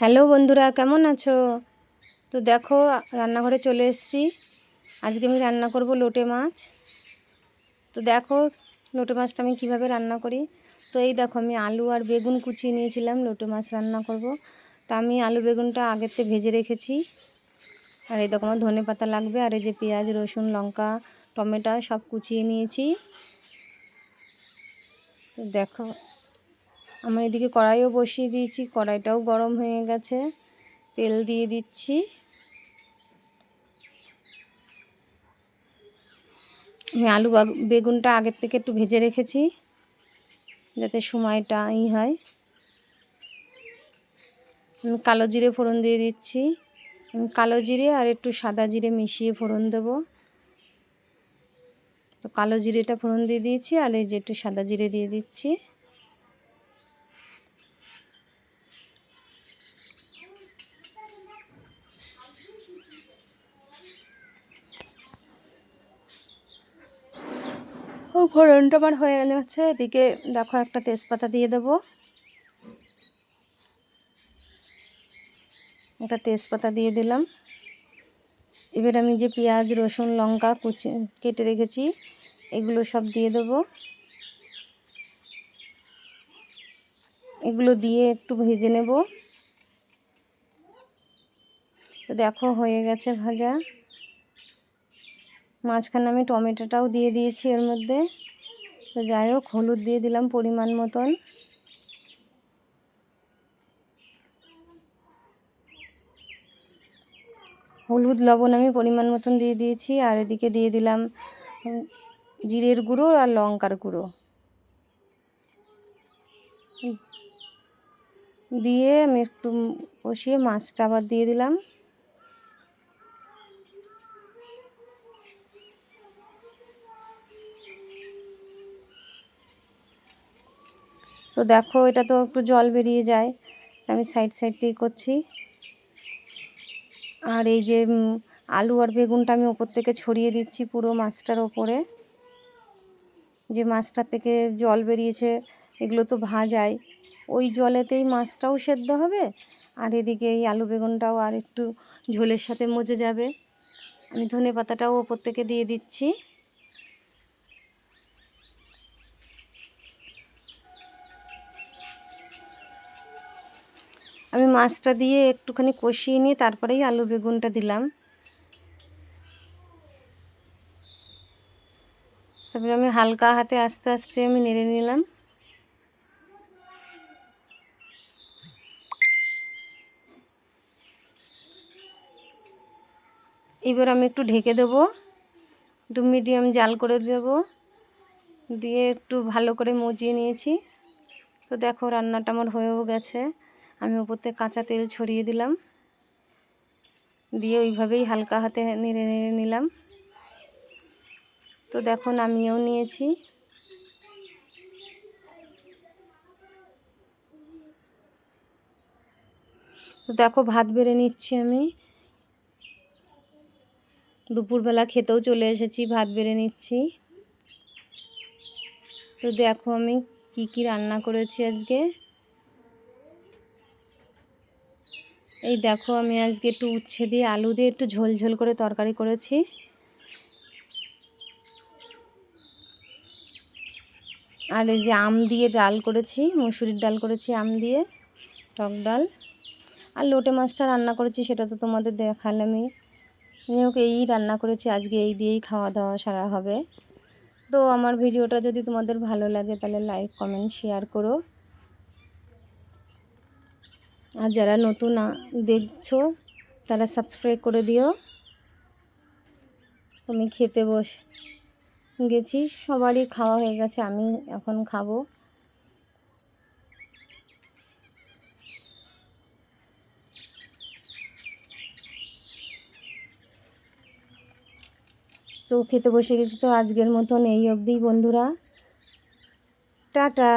Hello বন্ধুরা, কেমন আছো? তো দেখো, রান্নাঘরে চলে এসেছি। আজকে আমি রান্না করব লোটে মাছ। তো দেখো, লোটে মাছটা আমি কীভাবে রান্না করি? তো এই দেখো, আমি আলু আর বেগুন কুচিয়ে নিয়েছিলাম, লোটে মাছ রান্না করব। তা আমি আলু বেগুনটা আগেতে ভেজে রেখেছি। আর এই দেখো, আমার ধনে পাতা লাগবে, আর এই যে পেঁয়াজ, রসুন, লঙ্কা, টমেটো সব কুচিয়ে নিয়েছি। তো দেখো আমার এদিকে কড়াইও বসিয়ে দিয়েছি, কড়াইটাও গরম হয়ে গেছে। তেল দিয়ে দিচ্ছি। আমি আলু বেগুনটা আগের থেকে একটু ভেজে রেখেছি, যাতে সময়টা ই হয়। আমি কালো জিরে ফোড়ন দিয়ে দিচ্ছি। আমি কালো জিরে আর একটু সাদা জিরে মিশিয়ে ফোড়ন দেব। তো কালো জিরেটা ফোড়ন দিয়ে দিয়েছি আর এই যে একটু সাদা জিরে দিয়ে দিচ্ছি। ও ফোড়নটা আমার হয়ে গেলে হচ্ছে এদিকে দেখো একটা তেজপাতা দিয়ে দেবো। একটা তেজপাতা দিয়ে দিলাম। এবার আমি যে পেঁয়াজ, রসুন, লঙ্কা কুচি, কেটে রেখেছি, এগুলো সব দিয়ে দেবো। এগুলো দিয়ে একটু ভেজে নেব। তো দেখো হয়ে গেছে ভাজা। মাঝখানে আমি টমেটোটাও দিয়ে দিয়েছি এর মধ্যে। তো যাই হোক, হলুদ দিয়ে দিলাম পরিমাণ মতন। হলুদ, লবণ আমি পরিমাণ মতন দিয়ে দিয়েছি। আর এদিকে দিয়ে দিলাম জিরের গুঁড়ো আর লঙ্কার গুঁড়ো। দিয়ে আমি একটু কষিয়ে মাছটা আবার দিয়ে দিলাম। তো দেখো, এটা তো একটু জল বেরিয়ে যায়। আমি সাইড সাইড দিয়ে করছি। আর এই যে আলু আর বেগুনটা আমি ওপর থেকে ছড়িয়ে দিচ্ছি পুরো মাছটার ওপরে। যে মাছটার থেকে জল বেরিয়েছে, এগুলো তো ভাজায় ওই জলেতেই মাছটাও সেদ্ধ হবে, আর এদিকে এই আলু বেগুনটাও আর একটু ঝোলের সাথে মজে যাবে। আমি ধনে পাতাটাও ওপর থেকে দিয়ে দিচ্ছি। আমি মাছটা দিয়ে একটুখানি কষিয়ে নিয়ে তারপরেই আলু বেগুনটা দিলাম। তারপরে আমি হালকা হাতে আস্তে আস্তে আমি নেড়ে নিলাম। এবার আমি একটু ঢেকে দেবো একটু মিডিয়াম জাল করে দেব, দিয়ে একটু ভালো করে মজিয়ে নিয়েছি। তো দেখো রান্নাটা আমার হয়েও গেছে। আমি উপর থেকে কাঁচা তেল ছড়িয়ে দিলাম। দিয়ে ওইভাবেই হালকা হাতে নেড়ে নেড়ে নিলাম। তো দেখো আমিও নিয়েছি। তো দেখো, ভাত বেড়ে নিচ্ছি আমি। দুপুরবেলা খেতেও চলে এসেছি, ভাত বেড়ে নিচ্ছি। তো দেখো আমি কি কি রান্না করেছি আজকে। এই দেখো, আমি আজকে একটু উচ্ছে দিয়ে আলু দিয়ে একটু ঝোল ঝোল করে তরকারি করেছি। আর এই যে আম দিয়ে ডাল করেছি, মুসুরির ডাল করেছি, আম দিয়ে, টক ডাল। আর লোটে মাছটা রান্না করেছি, সেটা তো তোমাদের দেখালামই। যাই হোক, এই রান্না করেছি, আজকে এই দিয়েই খাওয়া দাওয়া সারা হবে। তো আমার ভিডিওটা যদি তোমাদের ভালো লাগে, তাহলে লাইক কমেন্ট শেয়ার করো। আর যারা নতুন দেখছ, তারা সাবস্ক্রাইব করে দিও। আমি খেতে বস, গেছি, সবারই খাওয়া হয়ে গেছে, আমি এখন খাব। তো খেতে বসে গেছি তো আজকের মতন এই অবধি, বন্ধুরা। টাটা!